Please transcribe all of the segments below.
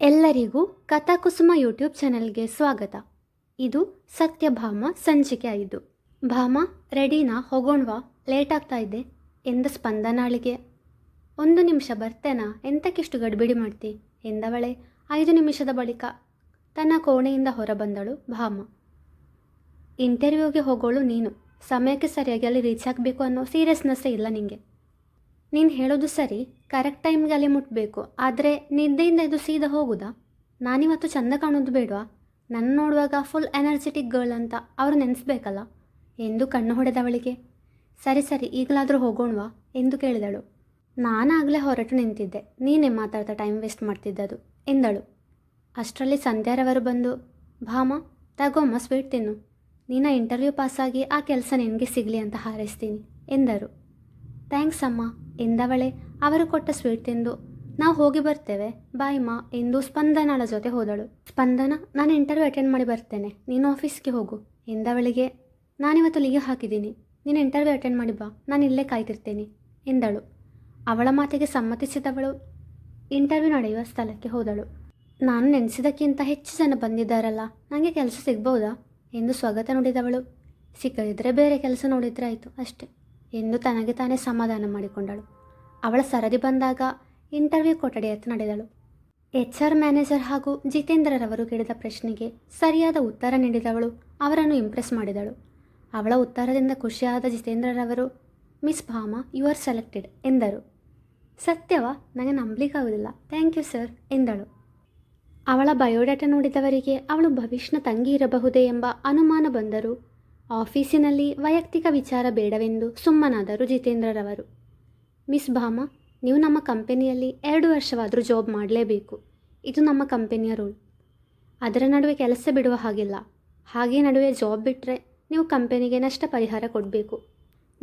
ಎಲ್ಲರಿಗೂ ಕಥಾಕುಸುಮ ಯೂಟ್ಯೂಬ್ ಚಾನೆಲ್ಗೆ ಸ್ವಾಗತ. ಇದು ಸತ್ಯಭಾಮ ಸಂಚಿಕೆ ಐದು. ಭಾಮ, ರೆಡಿನಾ ಹೋಗೋಣವಾ ಲೇಟ್ ಆಗ್ತಾ ಇದೆ. ಎಂದ ಸ್ಪಂದನಾಳಿಗೆ. ಒಂದು ನಿಮಿಷ ಬರ್ತೇನಾ? ಎಂತಕ್ಕಿಷ್ಟು ಗಡಿಬಿಡಿ ಮಾಡ್ತಿ? ಎಂದವಳೆ. ಐದು ನಿಮಿಷದ ಬಳಿಕ. ತನ್ನ ಕೋಣೆಯಿಂದ ಹೊರಬಂದಳು ಭಾಮ. ಇಂಟರ್ವ್ಯೂಗೆ ಹೋಗೋಳು ನೀನು. ಸಮಯಕ್ಕೆ ಸರಿಯಾಗಿ ಅಲ್ಲಿ ರೀಚ್ ಆಗಬೇಕು ಅನ್ನೋ ಸೀರಿಯಸ್ನೆಸ್ಸೇ ಇಲ್ಲ ನಿಂಗೆ. ನೀನು ಹೇಳೋದು ಸರಿ ಕರೆಕ್ಟ್ ಟೈಮ್ಗೆ ಅಲ್ಲಿ ಮುಟ್ಟಬೇಕು ಆದರೆ ನಿದ್ದೆಯಿಂದ ಇದು ಸೀದಾ ಹೋಗುದಾ? ನಾನಿವತ್ತು ಚಂದ ಕಾಣೋದು ಬೇಡವಾ? ನನ್ನ ನೋಡುವಾಗ ಫುಲ್ ಎನರ್ಜೆಟಿಕ್ ಗರ್ಲ್ ಅಂತ ಅವರು ನೆನೆಸ್ಬೇಕಲ್ಲ? ಎಂದು ಕಣ್ಣು ಹೊಡೆದವಳಿಗೆ ಸರಿ ಸರಿ, ಈಗಲಾದರೂ ಹೋಗೋಣವಾ? ಎಂದು ಕೇಳಿದಳು. ನಾನಾಗಲೇ ಹೊರಟು ನಿಂತಿದ್ದೆ. ನೀನೇ ಮಾತಾಡ್ತಾ ಟೈಮ್ ವೇಸ್ಟ್ ಮಾಡ್ತಿದ್ದದು, ಎಂದಳು. ಅಷ್ಟರಲ್ಲಿ ಸಂಧ್ಯಾರವರು ಬಂದು, ಭಾಮ, ತಗೋಮ್ಮ ಸ್ವೀಟ್ ತಿನ್ನು. ನೀನ ಇಂಟರ್ವ್ಯೂ ಪಾಸಾಗಿ ಆ ಕೆಲಸ ನಿನಗೆ ಸಿಗಲಿ ಅಂತ ಹಾರೈಸ್ತೀನಿ, ಎಂದರು. ಥ್ಯಾಂಕ್ಸ್ ಅಮ್ಮ, ಎಂದವಳೆ ಅವರು ಕೊಟ್ಟ ಸ್ವೀಟ್ ತಿಂದು. ನಾವು ಹೋಗಿ ಬರ್ತೇವೆ. ಬಾಯ್ ಮಾ, ಎಂದು ಸ್ಪಂದನಳ ಜೊತೆ ಹೋದಳು. ಸ್ಪಂದನ, ನಾನು ಇಂಟರ್ವ್ಯೂ ಅಟೆಂಡ್ ಮಾಡಿ ಬರ್ತೇನೆ. ನೀನು ಆಫೀಸ್ಗೆ ಹೋಗು, ಎಂದವಳಿಗೆ. ನಾನಿವತ್ತು ಲೀವ್ ಹಾಕಿದ್ದೀನಿ. ನೀನು ಇಂಟರ್ವ್ಯೂ ಅಟೆಂಡ್ ಮಾಡಿ ಬಾ. ನಾನು ಇಲ್ಲೇ ಕಾಯ್ತಿರ್ತೇನೆ, ಎಂದಳು. ಅವಳ ಮಾತಿಗೆ ಸಮ್ಮತಿಸಿದವಳು ಇಂಟರ್ವ್ಯೂ ನಡೆಯುವ ಸ್ಥಳಕ್ಕೆ ಹೋದಳು. ನಾನು ನೆನೆಸಿದಕ್ಕಿಂತ ಹೆಚ್ಚು ಜನ ಬಂದಿದ್ದಾರಲ್ಲ ನನಗೆ ಕೆಲಸ ಸಿಗ್ಬೋದಾ ಎಂದು ಸ್ವಾಗತ ನೋಡಿದವಳು. ಸಿಕ್ಕದಿದ್ದರೆ ಬೇರೆ ಕೆಲಸ ನೋಡಿದರೆ ಆಯಿತು, ಅಷ್ಟೆ. ಎಂದು ತನಗೆ ತಾನೇ ಸಮಾಧಾನ ಮಾಡಿಕೊಂಡಳು. ಅವಳ ಸರದಿ ಬಂದಾಗ ಇಂಟರ್ವ್ಯೂ ಕೊಠಡಿಯತ್ತ ನಡೆದಳು. ಎಚ್ ಆರ್ ಮ್ಯಾನೇಜರ್ ಹಾಗೂ ಜಿತೇಂದ್ರರವರು ಕೇಳಿದ ಪ್ರಶ್ನೆಗೆ ಸರಿಯಾದ ಉತ್ತರ ನೀಡಿದವಳು ಅವರನ್ನು ಇಂಪ್ರೆಸ್ ಮಾಡಿದಳು. ಅವಳ ಉತ್ತರದಿಂದ ಖುಷಿಯಾದ ಜಿತೇಂದ್ರರವರು miss Bhama you are selected ಎಂದರು. ಸತ್ಯವಾ? ನನಗೆ ನಂಬಲಿಕ್ಕಾಗುವುದಿಲ್ಲ ಥ್ಯಾಂಕ್ ಯು ಸರ್ ಎಂದಳು. ಅವಳ ಬಯೋಡಾಟಾ ನೋಡಿದವರಿಗೆ ಅವಳು ಭವಿಷ್ಯನ ತಂಗಿ ಇರಬಹುದೇ ಎಂಬ ಅನುಮಾನ ಬಂದರೂ ಆಫೀಸಿನಲ್ಲಿ ವೈಯಕ್ತಿಕ ವಿಚಾರ ಬೇಡವೆಂದು ಸುಮ್ಮನಾದರು ಜಿತೇಂದ್ರರವರು. ಮಿಸ್ ಭಾಮ, ನೀವು ನಮ್ಮ ಕಂಪನಿಯಲ್ಲಿ ಎರಡು ವರ್ಷವಾದರೂ ಜಾಬ್ ಮಾಡಲೇಬೇಕು. ಇದು ನಮ್ಮ ಕಂಪನಿಯ ರೂಲ್. ಅದರ ನಡುವೆ ಕೆಲಸ ಬಿಡುವ ಹಾಗಿಲ್ಲ. ಹಾಗೆ ನಡುವೆ ಜಾಬ್ ಬಿಟ್ಟರೆ ನೀವು ಕಂಪನಿಗೆ ನಷ್ಟ ಪರಿಹಾರ ಕೊಡಬೇಕು.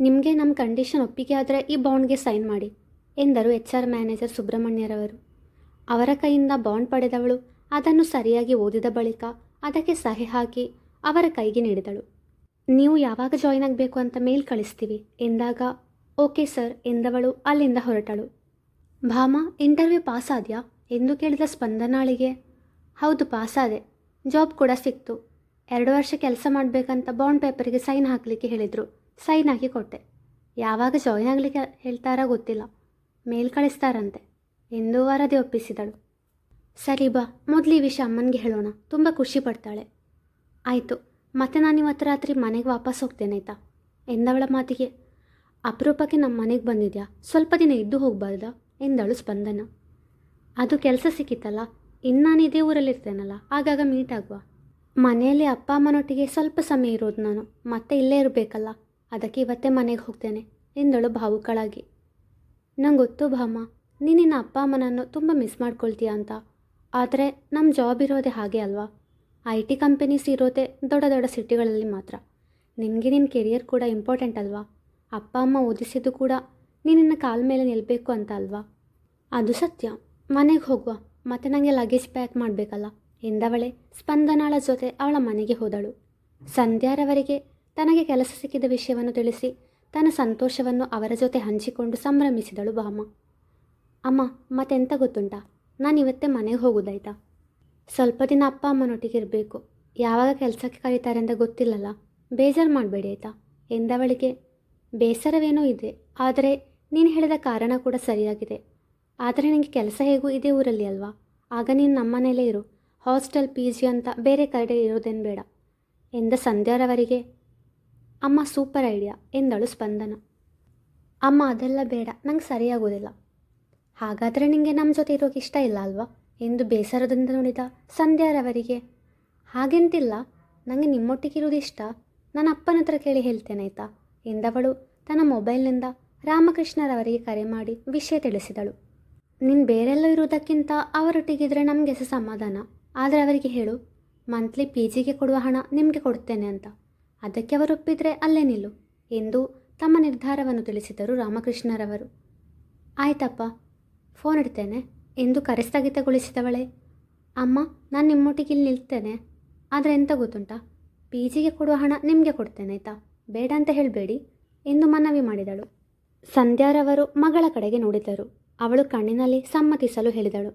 ನಿಮಗೆ ನಮ್ಮ ಕಂಡೀಷನ್ ಒಪ್ಪಿಗೆ ಆದರೆ ಈ ಬಾಂಡ್ಗೆ ಸೈನ್ ಮಾಡಿ, ಎಂದರು ಎಚ್ ಆರ್ ಮ್ಯಾನೇಜರ್ ಸುಬ್ರಹ್ಮಣ್ಯರವರು. ಅವರ ಕೈಯಿಂದ ಬಾಂಡ್ ಪಡೆದವಳು ಅದನ್ನು ಸರಿಯಾಗಿ ಓದಿದ ಬಳಿಕ ಅದಕ್ಕೆ ಸಹಿ ಹಾಕಿ ಅವರ ಕೈಗೆ ನೀಡಿದಳು. ನೀವು ಯಾವಾಗ ಜಾಯಿನ್ ಆಗಬೇಕು ಅಂತ ಮೇಲ್ ಕಳಿಸ್ತೀವಿ. ಎಂದಾಗ, ಓಕೆ ಸರ್, ಎಂದವಳು ಅಲ್ಲಿಂದ ಹೊರಟಳು. ಭಾಮ ಇಂಟರ್ವ್ಯೂ ಪಾಸ್ ಆದ್ಯಾ? ಎಂದು ಕೇಳಿದ ಸ್ಪಂದನಾಳಿಗೆ, ಹೌದು ಪಾಸ್ ಆದೆ. ಜಾಬ್ ಕೂಡ ಸಿಕ್ತು. ಎರಡು ವರ್ಷ ಕೆಲಸ ಮಾಡಬೇಕಂತ ಬಾಂಡ್ ಪೇಪರಿಗೆ ಸೈನ್ ಹಾಕಲಿಕ್ಕೆ ಹೇಳಿದರು. ಸೈನ್ ಹಾಕಿ ಕೊಟ್ಟೆ. ಯಾವಾಗ ಜಾಯಿನ್ ಆಗಲಿಕ್ಕೆ ಹೇಳ್ತಾರಾ ಗೊತ್ತಿಲ್ಲ. ಮೇಲ್ ಕಳಿಸ್ತಾರಂತೆ, ಎಂದು ವರದಿ ಒಪ್ಪಿಸಿದಳು. ಸರಿ ಬಾ, ಮೊದಲು ಈ ವಿಷಯ ಅಮ್ಮನಿಗೆ ಹೇಳೋಣ. ತುಂಬ ಖುಷಿ ಪಡ್ತಾಳೆ. ಆಯಿತು. ಮತ್ತೆ ನಾನು ಇವತ್ತು ರಾತ್ರಿ ಮನೆಗೆ ವಾಪಸ್ ಹೋಗ್ತೇನೆ ಆಯ್ತಾ? ಎಂದವಳ ಮಾತಿಗೆ. ಅಪರೂಪಕ್ಕೆ ನಮ್ಮ ಮನೆಗೆ ಬಂದಿದ್ಯಾ? ಸ್ವಲ್ಪ ದಿನ ಇದ್ದು ಹೋಗಬಾರ್ದಾ? ಎಂದಳು ಸ್ಪಂದನ. ಅದು ಕೆಲಸ ಸಿಕ್ಕಿತ್ತಲ್ಲ? ಇನ್ನು ನಾನು ಇದೇ ಊರಲ್ಲಿರ್ತೇನಲ್ಲ? ಆಗಾಗ ಮೀಟ್ ಆಗುವ. ಮನೆಯಲ್ಲಿ ಅಪ್ಪ ಅಮ್ಮನೊಟ್ಟಿಗೆ ಸ್ವಲ್ಪ ಸಮಯ ಇರೋದು ನಾನು. ಮತ್ತೆ ಇಲ್ಲೇ ಇರಬೇಕಲ್ಲ? ಅದಕ್ಕೆ ಇವತ್ತೇ ಮನೆಗೆ ಹೋಗ್ತೇನೆ, ಎಂದಳು ಭಾವುಕಳಾಗಿ. ನಂಗೆ ಗೊತ್ತು ಭಾಮ ನೀನಿನ್ನ ನಿನ್ನ ಅಪ್ಪ ಅಮ್ಮನನ್ನು ತುಂಬ ಮಿಸ್ ಮಾಡ್ಕೊಳ್ತೀಯ ಅಂತ. ಆದರೆ ನಮ್ಮ ಜಾಬ್ ಇರೋದೇ ಹಾಗೆ ಅಲ್ವಾ? ಐ ಟಿ ಕಂಪೆನೀಸ್ ಇರೋದೇ ದೊಡ್ಡ ದೊಡ್ಡ ಸಿಟಿಗಳಲ್ಲಿ ಮಾತ್ರ. ನಿನಗೆ ನಿನ್ನ ಕೆರಿಯರ್ ಕೂಡ ಇಂಪಾರ್ಟೆಂಟ್ ಅಲ್ವಾ? ಅಪ್ಪ, ಅಮ್ಮ ಓದಿಸಿದ್ದು ಕೂಡ ನೀನಿನ್ನ ಕಾಲ ಮೇಲೆ ನಿಲ್ಲಬೇಕು ಅಂತ ಅಲ್ವಾ? ಅದು ಸತ್ಯ. ಮನೆಗೆ ಹೋಗುವ. ಮತ್ತು ನನಗೆ ಲಗೇಜ್ ಪ್ಯಾಕ್ ಮಾಡಬೇಕಲ್ಲ? ಎಂದವಳೆ ಸ್ಪಂದನಾಳ ಜೊತೆ ಅವಳ ಮನೆಗೆ ಹೋದಳು. ಸಂಧ್ಯಾರವರಿಗೆ ತನಗೆ ಕೆಲಸ ಸಿಕ್ಕಿದ ವಿಷಯವನ್ನು ತಿಳಿಸಿ ತನ್ನ ಸಂತೋಷವನ್ನು ಅವರ ಜೊತೆ ಹಂಚಿಕೊಂಡು ಸಂಭ್ರಮಿಸಿದಳು ಬಾಮ ಅಮ್ಮ, ಮತ್ತೆಂತ ಗೊತ್ತುಂಟಾ? ನಾನು ಇವತ್ತೇ ಮನೆಗೆ ಹೋಗೋದಾಯ್ತಾ? ಸ್ವಲ್ಪ ದಿನ ಅಪ್ಪ ಅಮ್ಮನೊಟ್ಟಿಗೆ ಇರಬೇಕು. ಯಾವಾಗ ಕೆಲಸಕ್ಕೆ ಕರೀತಾರೆ ಅಂತ ಗೊತ್ತಿಲ್ಲಲ್ಲ. ಬೇಜಾರು ಮಾಡಬೇಡಿ ಆಯಿತಾ? ಎಂದವಳಿಗೆ, ಬೇಸರವೇನೋ ಇದೆ. ಆದರೆ ನೀನು ಹೇಳಿದ ಕಾರಣ ಕೂಡ ಸರಿಯಾಗಿದೆ. ಆದರೆ ನಿನಗೆ ಕೆಲಸ ಹೇಗೂ ಇದೇ ಊರಲ್ಲಿ ಅಲ್ವಾ? ಆಗ ನೀನು ನಮ್ಮನೇಲೇ ಇರು. ಹಾಸ್ಟೆಲ್, ಪಿ ಜಿ ಅಂತ ಬೇರೆ ಕಡೆ ಇರೋದೇನು ಬೇಡ. ಎಂದ ಸಂಧ್ಯಾರವರಿಗೆ, ಅಮ್ಮ ಸೂಪರ್ ಐಡಿಯಾ ಎಂದಳು ಸ್ಪಂದನ. ಅಮ್ಮ ಅದೆಲ್ಲ ಬೇಡ. ನಂಗೆ ಸರಿಯಾಗೋದಿಲ್ಲ. ಹಾಗಾದರೆ ನಿನಗೆ ನಮ್ಮ ಜೊತೆ ಇರೋಕೆ ಇಷ್ಟ ಇಲ್ಲ ಅಲ್ವಾ? ಎಂದು ಬೇಸರದಿಂದ ನೋಡಿದ ಸಂಧ್ಯಾರವರಿಗೆ, ಹಾಗೆಂತಿಲ್ಲ ನನಗೆ ನಿಮ್ಮೊಟ್ಟಿಗಿರೋದು ಇಷ್ಟ. ನನ್ನ ಅಪ್ಪನ ಹತ್ರ ಕೇಳಿ ಹೇಳ್ತೇನೆ ಆಯಿತಾ? ಎಂದವಳು ತನ್ನ ಮೊಬೈಲ್ನಿಂದ ರಾಮಕೃಷ್ಣರವರಿಗೆ ಕರೆ ಮಾಡಿ ವಿಷಯ ತಿಳಿಸಿದಳು. ನಿನ್ನ ಬೇರೆಲ್ಲೋ ಇರುವುದಕ್ಕಿಂತ ಅವರೊಟ್ಟಿಗಿದ್ರೆ ನಮಗೆ ಸಹ ಸಮಾಧಾನ. ಆದರೆ ಅವರಿಗೆ ಹೇಳು, ಮಂತ್ಲಿ ಪಿ ಜಿಗೆ ಕೊಡುವ ಹಣ ನಿಮಗೆ ಕೊಡ್ತೇನೆ ಅಂತ. ಅದಕ್ಕೆ ಅವರು ಒಪ್ಪಿದರೆ ಅಲ್ಲೇ ನಿಲ್ಲು, ಎಂದು ತಮ್ಮ ನಿರ್ಧಾರವನ್ನು ತಿಳಿಸಿದರು ರಾಮಕೃಷ್ಣರವರು. ಆಯ್ತಪ್ಪ, ಫೋನ್ ಇಡ್ತೇನೆ. ಎಂದು ಕರೆ ಸ್ಥಗಿತಗೊಳಿಸಿದವಳೆ ಅಮ್ಮ, ನಾನು ನಿಮ್ಮೊಟ್ಟಿಗೆ ಇಲ್ಲಿ ನಿಲ್ತೇನೆ. ಆದರೆ ಎಂತ ಗೊತ್ತುಂಟ? ಪಿ ಜಿಗೆ ಕೊಡುವ ಹಣ ನಿಮಗೆ ಕೊಡ್ತೇನೆ, ಆಯಿತಾ? ಬೇಡ ಅಂತ ಹೇಳಬೇಡಿ ಎಂದು ಮನವಿ ಮಾಡಿದಳು. ಸಂಧ್ಯಾರವರು ಮಗಳ ಕಡೆಗೆ ನೋಡಿದರು. ಅವಳು ಕಣ್ಣಿನಲ್ಲಿ ಸಮ್ಮತಿಸಲು ಹೇಳಿದಳು.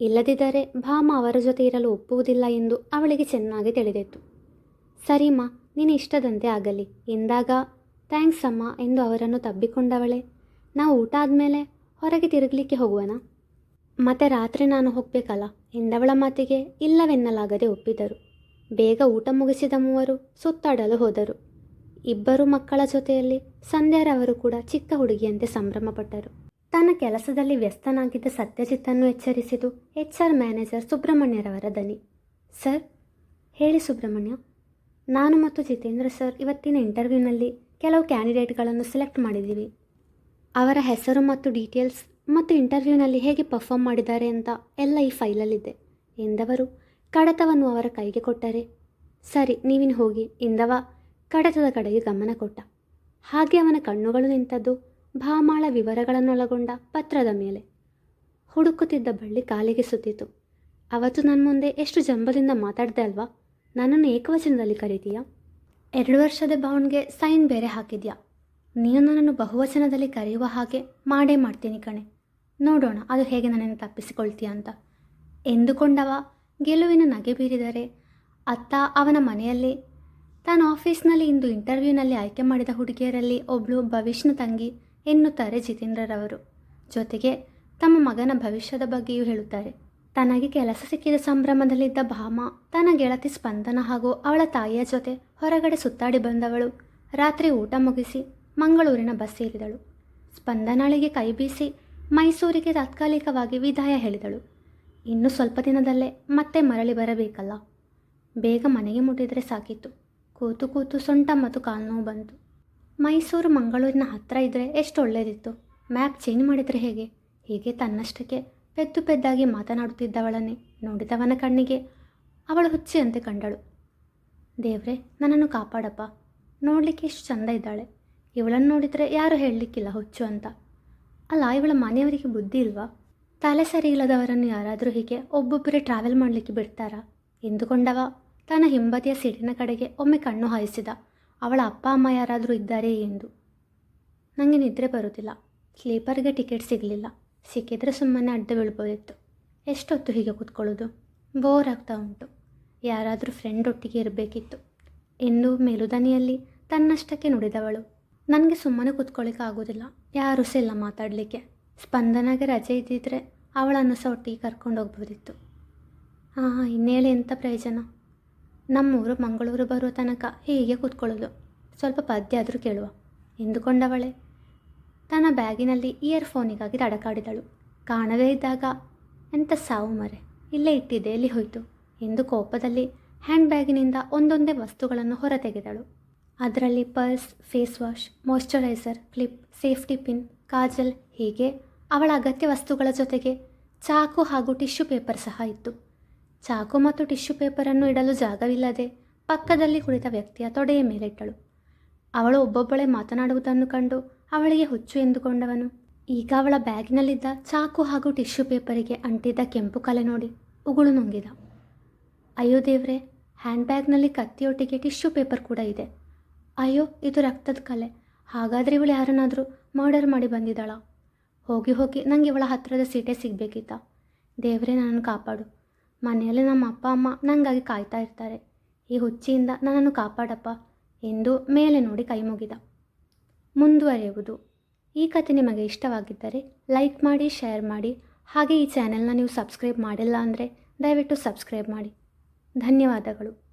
ಇಲ್ಲದಿದ್ದರೆ ಭಾಮ ಅವರ ಜೊತೆ ಇರಲು ಒಪ್ಪುವುದಿಲ್ಲ ಎಂದು ಅವಳಿಗೆ ಚೆನ್ನಾಗಿ ತಿಳಿದಿತ್ತು. ಸರಿಮ್ಮ ನೀನು ಇಷ್ಟದಂತೆ ಆಗಲಿ. ಎಂದಾಗ ಥ್ಯಾಂಕ್ಸ್ ಅಮ್ಮ ಎಂದು ಅವರನ್ನು ತಬ್ಬಿಕೊಂಡವಳೆ. ನಾವು ಊಟ ಆದಮೇಲೆ ಹೊರಗೆ ತಿರುಗಲಿಕ್ಕೆ ಹೋಗುವನ? ಮತ್ತೆ ರಾತ್ರಿ ನಾನು ಹೋಗಬೇಕಲ್ಲ? ಎಂದವಳ ಮಾತಿಗೆ ಇಲ್ಲವೆನ್ನಲಾಗದೆ ಒಪ್ಪಿದರು. ಬೇಗ ಊಟ ಮುಗಿಸಿದ ಮೂವರು ಸುತ್ತಾಡಲು ಹೋದರು. ಇಬ್ಬರು ಮಕ್ಕಳ ಜೊತೆಯಲ್ಲಿ ಸಂಧ್ಯಾರವರು ಕೂಡ ಚಿಕ್ಕ ಹುಡುಗಿಯಂತೆ ಸಂಭ್ರಮಪಟ್ಟರು. ತನ್ನ ಕೆಲಸದಲ್ಲಿ ವ್ಯಸ್ತನಾಗಿದ್ದ ಸತ್ಯಜಿತ್ತನ್ನು ಎಚ್ಚರಿಸಿತು ಎಚ್ ಆರ್ ಮ್ಯಾನೇಜರ್ ಸುಬ್ರಹ್ಮಣ್ಯರವರ ದನಿ. ಸರ್, ಹೇಳಿ ಸುಬ್ರಹ್ಮಣ್ಯ. ನಾನು ಮತ್ತು ಜಿತೇಂದ್ರ ಸರ್ ಇವತ್ತಿನ ಇಂಟರ್ವ್ಯೂನಲ್ಲಿ ಕೆಲವು ಕ್ಯಾಂಡಿಡೇಟ್ಗಳನ್ನು ಸೆಲೆಕ್ಟ್ ಮಾಡಿದ್ದೀವಿ. ಅವರ ಹೆಸರು ಮತ್ತು ಡೀಟೇಲ್ಸ್ ಮತ್ತು ಇಂಟರ್ವ್ಯೂನಲ್ಲಿ ಹೇಗೆ ಪರ್ಫಾರ್ಮ್ ಮಾಡಿದ್ದಾರೆ ಅಂತ ಎಲ್ಲ ಈ ಫೈಲಲ್ಲಿದೆ ಎಂದವರು, ಕಡತವನ್ನು ಅವರ ಕೈಗೆ ಕೊಟ್ಟರೆ. ಸರಿ, ನೀವಿನ ಹೋಗಿ ಎಂದವ ಕಡತದ ಕಡೆಗೆ ಗಮನ ಕೊಟ್ಟ. ಹಾಗೆ ಅವನ ಕಣ್ಣುಗಳು ನಿಂತದ್ದು, ಭಾಮಾಳ ವಿವರಗಳನ್ನೊಳಗೊಂಡ ಪತ್ರದ ಮೇಲೆ. ಹುಡುಕುತ್ತಿದ್ದ ಬಳ್ಳಿ ಕಾಲಿಗೆ ಸುತ್ತಿತು. ಅವತ್ತು ನನ್ನ ಮುಂದೆ ಎಷ್ಟು ಜಂಬದಿಂದ ಮಾತಾಡಿದೆ ಅಲ್ವಾ? ನನ್ನನ್ನು ಏಕವಚನದಲ್ಲಿ ಕರೀತೀಯಾ? ಎರಡು ವರ್ಷದ ಬೌಂಡ್ಗೆ ಸೈನ್ ಬೇರೆ ಹಾಕಿದ್ಯಾ? ನೀನು ನನ್ನನ್ನು ಬಹುವಚನದಲ್ಲಿ ಕರೆಯುವ ಹಾಗೆ ಮಾಡೇ ಮಾಡ್ತೀನಿ ಕಣೆ. ನೋಡೋಣ, ಅದು ಹೇಗೆ ನನ್ನನ್ನು ತಪ್ಪಿಸಿಕೊಳ್ತೀಯ ಅಂತ. ಎಂದುಕೊಂಡವ, ಗೆಲುವಿನ ನಗೆ ಬೀರಿದರೆ. ಅತ್ತ ಅವನ ಮನೆಯಲ್ಲಿ, ತಾನು ಆಫೀಸ್ನಲ್ಲಿ ಇಂದು ಇಂಟರ್ವ್ಯೂನಲ್ಲಿ ಆಯ್ಕೆ ಮಾಡಿದ ಹುಡುಗಿಯರಲ್ಲಿ ಒಬ್ಬಳು ಭವಿಷ್ಯನ ತಂಗಿ ಎನ್ನುತ್ತಾರೆ ಜಿತೇಂದ್ರರವರು. ಜೊತೆಗೆ, ತಮ್ಮ ಮಗನ ಭವಿಷ್ಯದ ಬಗ್ಗೆಯೂ ಹೇಳುತ್ತಾರೆ. ತನಗೆ ಕೆಲಸ ಸಿಕ್ಕಿದ ಸಂಭ್ರಮದಲ್ಲಿದ್ದ ಭಾಮ, ತನ್ನ ಗೆಳತಿ ಸ್ಪಂದನ ಹಾಗೂ ಅವಳ ತಾಯಿಯ ಜೊತೆ ಹೊರಗಡೆ ಸುತ್ತಾಡಿ ಬಂದವಳು. ರಾತ್ರಿ ಊಟ ಮುಗಿಸಿ, ಮಂಗಳೂರಿನ ಬಸ್ ಏರಿದಳು. ಸ್ಪಂದನಾಳಿಗೆ ಕೈ ಬೀಸಿ ಮೈಸೂರಿಗೆ ತಾತ್ಕಾಲಿಕವಾಗಿ ವಿದಾಯ ಹೇಳಿದಳು. ಇನ್ನು ಸ್ವಲ್ಪ ದಿನದಲ್ಲೇ ಮತ್ತೆ ಮರಳಿ ಬರಬೇಕಲ್ಲ. ಬೇಗ ಮನೆಗೆ ಮುಟ್ಟಿದರೆ ಸಾಕಿತ್ತು. ಕೂತು ಕೂತು ಸೊಂಟ ಮತ್ತು ಕಾಲ್ನೋವು ಬಂತು. ಮೈಸೂರು ಮಂಗಳೂರಿನ ಹತ್ತಿರ ಇದ್ದರೆ ಎಷ್ಟು ಒಳ್ಳೆಯದಿತ್ತು ಮ್ಯಾಪ್ ಚೇಂಜ್ ಮಾಡಿದರೆ ಹೇಗೆ? ಹೀಗೆ ತನ್ನಷ್ಟಕ್ಕೆ ಪೆದ್ದು ಪೆದ್ದಾಗಿ ಮಾತನಾಡುತ್ತಿದ್ದವಳನ್ನೇ ನೋಡಿದವನ ಕಣ್ಣಿಗೆ ಅವಳು ಹುಚ್ಚಿಯಂತೆ ಕಂಡಳು. ದೇವ್ರೆ, ನನ್ನನ್ನು ಕಾಪಾಡಪ್ಪ. ನೋಡಲಿಕ್ಕೆ ಎಷ್ಟು ಚಂದ ಇದ್ದಾಳೆ. ಇವಳನ್ನು ನೋಡಿದರೆ ಯಾರು ಹೇಳಲಿಕ್ಕಿಲ್ಲ ಹುಚ್ಚು ಅಂತ. ಅಲ್ಲ, ಇವಳ ಮನೆಯವರಿಗೆ ಬುದ್ಧಿ ಇಲ್ವಾ? ತಲೆ ಸರಿ ಇಲ್ಲದವರನ್ನು ಯಾರಾದರೂ ಹೀಗೆ ಒಬ್ಬೊಬ್ಬರೇ ಟ್ರಾವೆಲ್ ಮಾಡಲಿಕ್ಕೆ ಬಿಡ್ತಾರಾ? ಎಂದುಕೊಂಡವ. ತನ್ನ ಹಿಂಬದಿಯ ಸೀಟಿನ ಕಡೆಗೆ ಒಮ್ಮೆ ಕಣ್ಣು ಹಾಯಿಸಿದ. ಅವಳ ಅಪ್ಪ, ಅಮ್ಮ ಯಾರಾದರೂ ಇದ್ದಾರೆ ಎಂದು. ನನಗೆ ನಿದ್ರೆ ಬರುತ್ತಿಲ್ಲ ಸ್ಲೀಪರ್ಗೆ ಟಿಕೆಟ್ ಸಿಗಲಿಲ್ಲ. ಸಿಕ್ಕಿದ್ರೆ ಸುಮ್ಮನೆ ಅಡ್ಡ ಬೀಳ್ಬೋದಿತ್ತು. ಎಷ್ಟೊತ್ತು ಹೀಗೆ ಕೂತ್ಕೊಳ್ಳೋದು? ಬೋರ್ ಆಗ್ತಾ ಉಂಟು. ಯಾರಾದರೂ ಫ್ರೆಂಡ್ ಒಟ್ಟಿಗೆ ಇರಬೇಕಿತ್ತು. ಎಂದು ಮೇಲುದನಿಯಲ್ಲಿ ತನ್ನಷ್ಟಕ್ಕೆ ನುಡಿದವಳು. ನನಗೆ ಸುಮ್ಮನೆ ಕೂತ್ಕೊಳ್ಳಿಕ್ಕೆ ಆಗೋದಿಲ್ಲ ಯಾರೂ ಸಹ ಇಲ್ಲ ಮಾತಾಡಲಿಕ್ಕೆ. ಸ್ಪಂದನಾಗೆ ರಜೆ ಇದ್ದಿದ್ರೆ ಅವಳನ್ನು ಸಹ ಕರ್ಕೊಂಡು ಹೋಗ್ಬೋದಿತ್ತು. ಹಾಂ ಇನ್ನೇಳಿ ಎಂಥ ಪ್ರಯೋಜನ? ನಮ್ಮೂರು ಮಂಗಳೂರು ಬರುವ ತನಕ ಹೀಗೆ ಕೂತ್ಕೊಳ್ಳೋದು. ಸ್ವಲ್ಪ ಪದ್ಯ ಆದರೂ ಕೇಳುವ. ಎಂದುಕೊಂಡವಳೆ? ತನ್ನ ಬ್ಯಾಗಿನಲ್ಲಿ ಇಯರ್ಫೋನಿಗಾಗಿ ತಡಕಾಡಿದಳು. ಕಾಣದೇ ಇದ್ದಾಗ ಎಂಥ ಸಾವು ಮರೆ, ಇಲ್ಲೇ ಇಟ್ಟಿದ್ದೆ, ಎಲ್ಲಿ ಹೋಯಿತು? ಎಂದು ಕೋಪದಲ್ಲಿ ಹ್ಯಾಂಡ್ ಬ್ಯಾಗಿನಿಂದ ಒಂದೊಂದೇ ವಸ್ತುಗಳನ್ನು ಹೊರತೆಗೆದಳು. ಅದರಲ್ಲಿ purse, face wash moisturiser clip, safety pin, kajal ಹೀಗೆ ಅವಳ ಅಗತ್ಯ ವಸ್ತುಗಳ ಜೊತೆಗೆ ಚಾಕು ಹಾಗೂ ಟಿಶ್ಯೂ ಪೇಪರ್ ಸಹ ಇತ್ತು. ಚಾಕು ಮತ್ತು ಟಿಶ್ಯೂ ಪೇಪರನ್ನು ಇಡಲು ಜಾಗವಿಲ್ಲದೆ ಪಕ್ಕದಲ್ಲಿ ಕುಳಿತ ವ್ಯಕ್ತಿಯ ತೊಡೆಯ ಮೇಲಿಟ್ಟಳು ಅವಳು ಒಬ್ಬೊಬ್ಬಳೇ ಮಾತನಾಡುವುದನ್ನು ಕಂಡು ಅವಳಿಗೆ ಹುಚ್ಚು ಎಂದುಕೊಂಡವನು. ಈಗ ಅವಳ ಬ್ಯಾಗಿನಲ್ಲಿದ್ದ ಚಾಕು ಹಾಗೂ ಟಿಶ್ಯೂ ಪೇಪರಿಗೆ ಅಂಟಿದ್ದ ಕೆಂಪು ಕಲೆ ನೋಡಿ ಉಗುಳು ನುಂಗಿದ. ಅಯ್ಯೋ ದೇವ್ರೆ ಹ್ಯಾಂಡ್ ಬ್ಯಾಗ್ನಲ್ಲಿ ಕತ್ತಿಯೊಟ್ಟಿಗೆ ಟಿಶ್ಯೂ ಪೇಪರ್ ಕೂಡ ಇದೆ. ಅಯ್ಯೋ, ಇದು ರಕ್ತದ ಕಲೆ. ಹಾಗಾದರೆ ಇವಳು ಯಾರನ್ನಾದರೂ ಮರ್ಡರ್ ಮಾಡಿ ಬಂದಿದ್ದಾಳ? ಹೋಗಿ ಹೋಗಿ ನನಗೆ ಇವಳ ಹತ್ತಿರದ ಸೀಟೇ ಸಿಗಬೇಕಿತ್ತ. ದೇವರೇ, ನನ್ನನ್ನು ಕಾಪಾಡು. ಮನೆಯಲ್ಲಿ ನಮ್ಮ ಅಪ್ಪ, ಅಮ್ಮ ನನಗಾಗಿ ಕಾಯ್ತಾ ಇರ್ತಾರೆ. ಈ ಹುಚ್ಚಿಯಿಂದ ನನ್ನನ್ನು ಕಾಪಾಡಪ್ಪ ಎಂದು ಮೇಲೆ ನೋಡಿ ಕೈ ಮುಗಿದ. ಮುಂದುವರೆಯುವುದು. ಈ ಕತೆ ನಿಮಗೆ ಇಷ್ಟವಾಗಿದ್ದರೆ ಲೈಕ್ ಮಾಡಿ, ಶೇರ್ ಮಾಡಿ. ಹಾಗೆ ಈ ಚಾನೆಲ್ನ ನೀವು ಸಬ್ಸ್ಕ್ರೈಬ್ ಮಾಡಿಲ್ಲ ಅಂದರೆ ದಯವಿಟ್ಟು ಸಬ್ಸ್ಕ್ರೈಬ್ ಮಾಡಿ. ಧನ್ಯವಾದಗಳು.